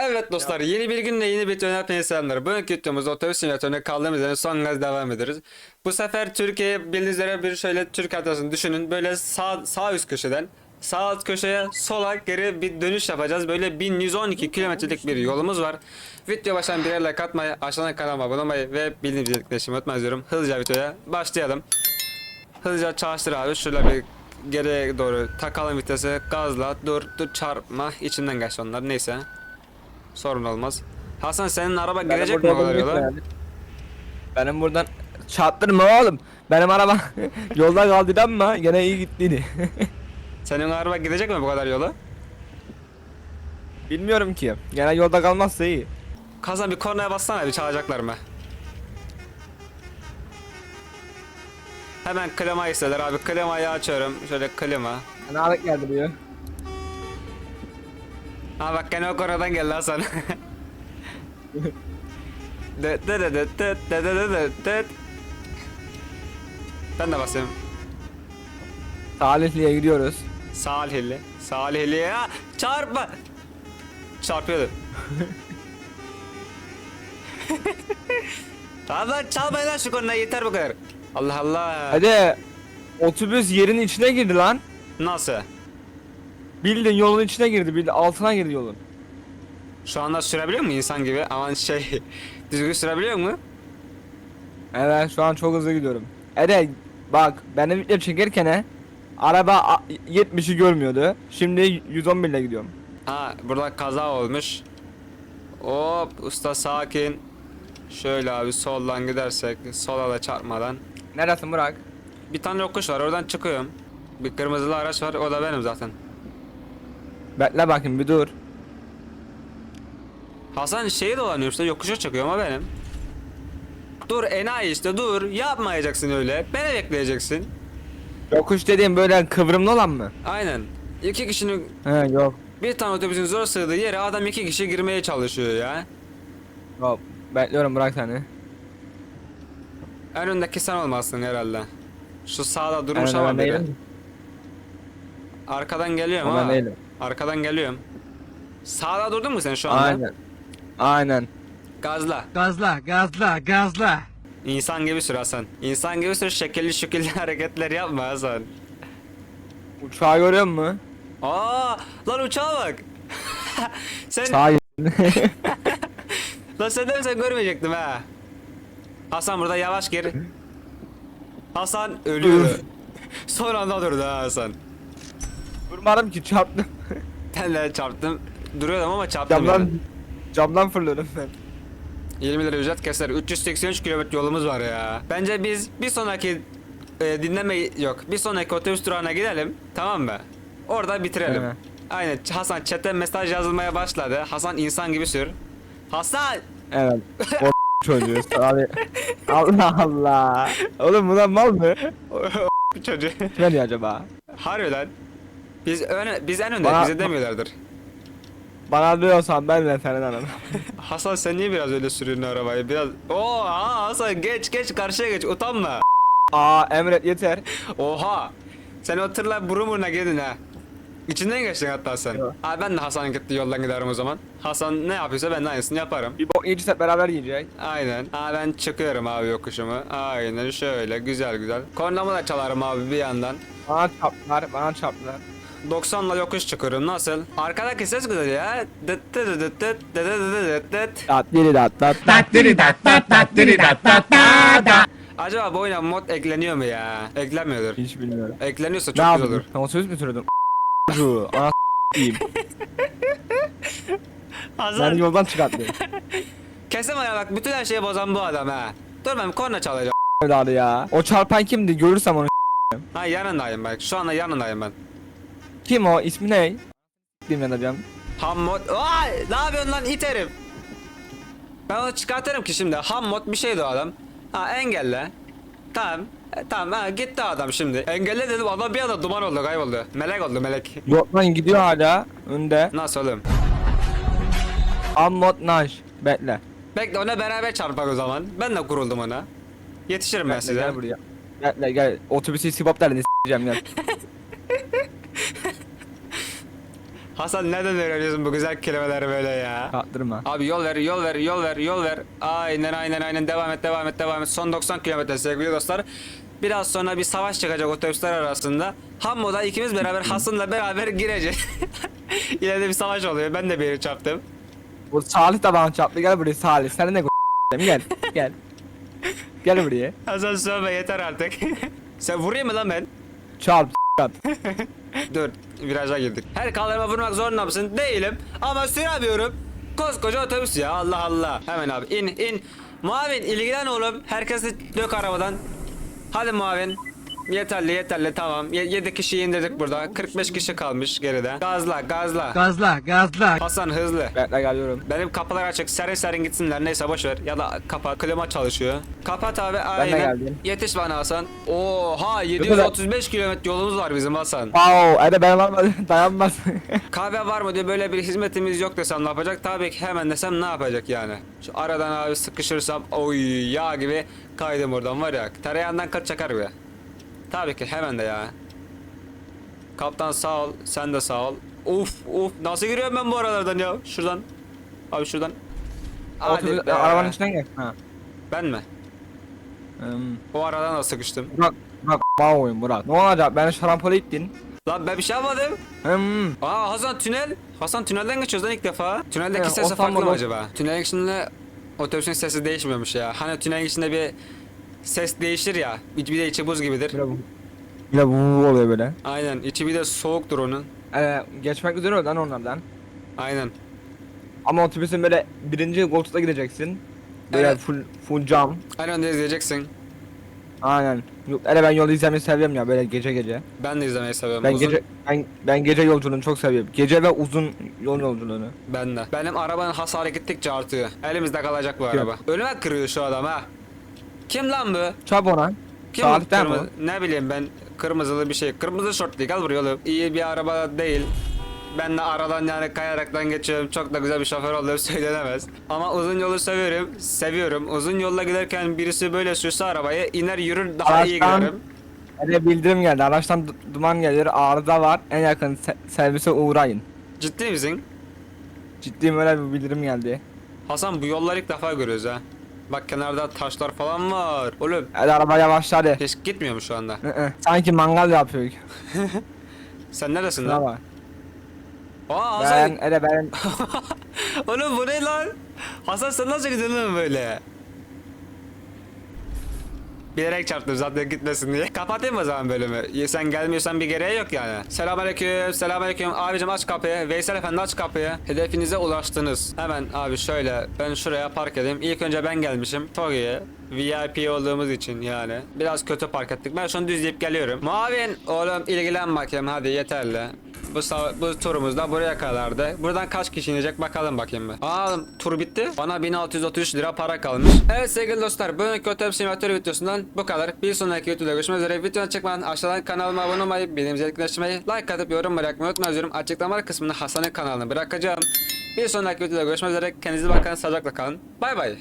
Evet dostlar yeni bir günle yeni bir hepinize selamlar. Bugünkü videomuzda otobüs simülatörüne kaldığımız yerden son gaz devam ediyoruz. Bu sefer Türkiye bildiğiniz üzere bir şöyle Türk haritasını düşünün. Böyle sağ, sağ üst köşeden sağ alt köşeye sola geri bir dönüş yapacağız. Böyle 1112 kilometrelik bir yolumuz var. Video baştan birer like atmayı, aşağıdan kanalıma abone olmayı ve bildiğiniz bildirimleri unutmayın diyorum. Hızlıca videoya başlayalım. Hızlıca çalıştır abi. Şöyle bir geriye doğru takalım vitesi. Gazla dur dur çarpma. içinden geç onlar neyse. Sorun olmaz. Hasan senin araba Benim gelecek mi burada o yola? yani. Benim buradan çarptırma oğlum. Benim araba yolda kaldı ama gene iyi gittiğini. Senin araba gidecek mi bu kadar yolu? Bilmiyorum ki. Gene yolda kalmazsa iyi. Kazan bir kornaya bassana bir çalacaklar mı? Hemen klima istediler abi. Klimayı açıyorum. Şöyle klima. Haber geldi diyor. Ha bak gene o konudan geldi Hasan. Dıt dıt dıt dıt dıt dıt dıt dıt. Ben de basıyorum. Salihli'ye gidiyoruz. Salihli. Salihli. Ah, çarpma. Çarpıyordu. tamam lan çalmayın lan şu konuda yeter bu kadar. Allah Allah. Hadi otobüs yerin içine girdi lan. Nasıl? Bildin yolun içine girdi. Bildin altına girdi yolun. Şu anda sürebiliyor mu insan gibi? Aman şey düzgün sürebiliyor mu? Evet şu an çok hızlı gidiyorum. Hadi bak benim video çekerken he, araba a- 70'i görmüyordu. Şimdi 111 ile gidiyorum. Ha burada kaza olmuş. Hop usta sakin. Şöyle abi soldan gidersek sola da çarpmadan. Neresin Burak? Bir tane yokuş var oradan çıkıyorum. Bir kırmızılı araç var o da benim zaten. Bekle bakayım bir dur. Hasan şeyi dolanıyor işte yokuşa çıkıyor ama benim. Dur enayi işte dur yapmayacaksın öyle. Beni bekleyeceksin. Yokuş dediğim böyle kıvrımlı olan mı? Aynen. İki kişinin He yok. bir tane otobüsün zor sığdığı yere adam iki kişi girmeye çalışıyor ya. Yok. Bekliyorum Burak seni. En öndeki sen olmazsın herhalde. Şu sağda durmuş ama ben biri. değilim. Arkadan geliyorum Ben ha. değilim. Arkadan geliyorum. Sağda durdun mu sen şu anda? Aynen. Aynen. Gazla. Gazla, gazla, gazla. İnsan gibi sür Hasan. İnsan gibi sür şekilli şükürlü hareketler yapma Hasan. Uçağı görüyor musun? Aa, lan uçağa bak. sen Sağ lan sen de mi sen görmeyecektim ha. Hasan burada yavaş gir. Hasan ölüyordu. Son anda durdu ha Hasan. Vurmadım ki çarptım. De çarptım. Duruyordum ama çarptım camdan yani. camdan fırladım ben. 20 lira ücret keser. 383 kilometre yolumuz var ya. Bence biz bir sonraki e, dinleme yok. Bir sonraki otobüs durağına gidelim. Tamam mı? Orada bitirelim. Evet. Aynen. Hasan chat'e mesaj yazılmaya başladı. Hasan insan gibi sür. Hasan! Evet. O çocuğu abi. Allah Allah. Oğlum bunlar mal mı? Çocuğu. Kime diyor acaba? Harbiden. Biz öne, biz en önde. Bana- Bize demiyorlardır. Bana diyorsan ben de senin ananım. Hasan sen niye biraz öyle sürüyorsun arabayı? Biraz... Oo aa, Hasan geç geç karşıya geç utanma. Aa Emret yeter. Oha! Sen o tırla burun buruna girdin ha. İçinden geçtin hatta sen. Yok. Abi ben de Hasan'ın gittiği yoldan giderim o zaman. Hasan ne yapıyorsa ben de aynısını yaparım. Bir bok yiyeceğiz beraber yiyecek. Aynen. Aa ben çıkıyorum abi yokuşumu. Aynen şöyle güzel güzel. Kornamı da çalarım abi bir yandan. Bana çarptılar, bana çarptılar. 90'la yokuş çıkıyorum nasıl? Arkadaki ses güzel ya. Dıt dıt dıt dıt dıt dıt dıt dıt dıt. Dat diri dat dat. Tattiri dat tat tattiri dat tat ta da. Acaba bu oyuna mod ekleniyor mu ya? Eklenmiyordur. Hiç bilmiyorum. Ekleniyorsa Ne çok güzel yaptın? olur. Sen otobüs mü sürdün? Çocuğu. Ana s**eyim. Beni Hasan yoldan çıkarttı. kesin bana bak bütün her şeyi bozan bu adam ha. Dur ben korna çalacağım. Evladı ya. O çarpan kimdi? Görürsem onu Ha yanındayım bak. Şu anda yanındayım ben. Kim o? İsmi ne? Bilmiyorum hocam. Ham mod. Vay! Ne yapıyorsun lan it herif? Ben onu çıkartırım ki şimdi. Ham mod bir şeydi o adam. Ha engelle. Tamam. E, tamam ha gitti adam şimdi. Engelle dedim adam bir anda duman oldu kayboldu. Melek oldu melek. Yok lan gidiyor hala. Önde. Nasıl oğlum? Ammot Nash. Bekle. Bekle ona beraber çarpak o zaman. Ben de kuruldum ona. Yetişirim ben Bekle size. gel buraya. Bekle gel. Otobüsü sibop derdi s**eceğim gel. Hasan neden öğreniyorsun bu güzel kelimeleri böyle ya? Kaptırma. Abi yol ver, yol ver, yol ver, yol ver. Aynen aynen aynen devam et, devam et, devam et. Son 90 kilometre sevgili dostlar. Biraz sonra bir savaş çıkacak otobüsler arasında. Hammo'da ikimiz beraber Hasan'la beraber gireceğiz. Yine de bir savaş oluyor. Ben de bir yeri çarptım. Bu Salih de bana çarptı. Gel buraya Salih. Sen ne gel. Gel. Gel buraya. Hasan sövme yeter artık. Sen vurayım mı lan ben? Çarp. Çarp. Dur viraja girdik. Her kaldırıma vurmak zorunda mısın? Değilim. Ama süremiyorum. Koskoca otobüs ya Allah Allah. Hemen abi in in. Muavin ilgilen oğlum. Herkesi dök arabadan. Hadi muavin. Yeterli yeterli tamam. 7 kişiyi indirdik burada. 45 kişi kalmış geride. Gazla gazla. Gazla gazla. Hasan hızlı. Bekle geliyorum. Benim kapılar açık. Serin serin gitsinler. Neyse boş ver. Ya da kapat. Klima çalışıyor. Kapat abi. Aynen. geldim. Yetiş bana Hasan. Oha 735 kilometre yolumuz var bizim Hasan. Wow. Hadi ben var dayanmaz. Kahve var mı diye böyle bir hizmetimiz yok desem ne yapacak? Tabii ki hemen desem ne yapacak yani? Şu aradan abi sıkışırsam oy yağ gibi kaydım oradan var ya. Tereyağından kır çakar be. Tabii ki hemen de ya. Kaptan sağ ol. Sen de sağ ol. Uf uf nasıl giriyorum ben bu aralardan ya? Şuradan. Abi şuradan. Hadi Otobüs, be. arabanın içinden gel. Ha. Ben mi? Hmm. O aradan da sıkıştım. Burak. Burak. Bağ oyun Burak. Ne olacak? Beni şarampole ittin. Lan ben bir şey yapmadım. Hmm. Aa Hasan tünel. Hasan tünelden geçiyoruz lan ilk defa. Tüneldeki He, sesi farklı mı acaba? Tünel geçişinde otobüsün sesi değişmiyormuş ya. Hani tünel geçişinde bir ses değişir ya. Bir de içi buz gibidir. De bu. Bir de bu oluyor böyle. Aynen. içi bir de soğuktur onun. Ee, geçmek üzere lan onlardan. Aynen. Ama otobüsün böyle birinci koltukta gideceksin. Böyle Evet. full full cam. Aynen de izleyeceksin. Aynen. Yok, hele ben yol izlemeyi seviyorum ya böyle gece gece. Ben de izlemeyi seviyorum. Ben Uzun- gece ben ben gece yolculuğunu çok seviyorum. Gece ve uzun yol yolculuğunu. Ben de. Benim arabanın hasarı gittikçe artıyor. Elimizde kalacak bu araba. Önüme kırıyor şu adam ha. Kim lan bu? Çab ona. Kim Salih değil mi Ne bileyim ben kırmızılı bir şey. Kırmızı şortlu gel buraya oğlum. İyi bir araba değil. Ben de aradan yani kayaraktan geçiyorum. Çok da güzel bir şoför olduğum söylenemez. Ama uzun yolu seviyorum. Seviyorum. Uzun yolla giderken birisi böyle sürse arabayı iner yürür daha iyi Araçtan- giderim. Hele bildirim geldi. Araçtan du- duman gelir. Arıza var. En yakın se- servise uğrayın. Ciddi misin? Ciddiyim öyle bir bildirim geldi. Hasan bu yolları ilk defa görüyoruz ha. Bak kenarda taşlar falan var. Oğlum Hadi araba yavaşladı. hiç gitmiyor mu şu anda? Sanki mangal yapıyor. Sen neresin lan? bak. Aa Ben Hasan. hele ben Oğlum bu ne lan? Hasan sen nasıl gidiyorsun lan böyle? Bilerek çarptım zaten gitmesin diye. Kapatayım o zaman bölümü. Sen gelmiyorsan bir gereği yok yani. Selamünaleyküm, selamünaleyküm. Abicim aç kapıyı. Veysel efendi aç kapıyı. Hedefinize ulaştınız. Hemen abi şöyle ben şuraya park edeyim. İlk önce ben gelmişim. Çok iyi. VIP olduğumuz için yani. Biraz kötü park ettik. Ben şunu düzleyip geliyorum. Muavin oğlum ilgilen bakayım hadi yeterli. Bu, bu turumuz da buraya kadardı. Buradan kaç kişi inecek bakalım bakayım bir. Aa tur bitti. Bana 1633 lira para kalmış. Evet sevgili dostlar bugünkü otobüs simülatörü videosundan bu kadar. Bir sonraki videoda görüşmek üzere. Videoyu çekmeden aşağıdan kanalıma abone olmayı, bildiğimizi etkileştirmeyi, like atıp yorum bırakmayı unutmayın diyorum. Açıklama kısmına Hasan'ın kanalını bırakacağım. Bir sonraki videoda görüşmek üzere. Kendinize bakın. Sağlıcakla kalın. Bay bay.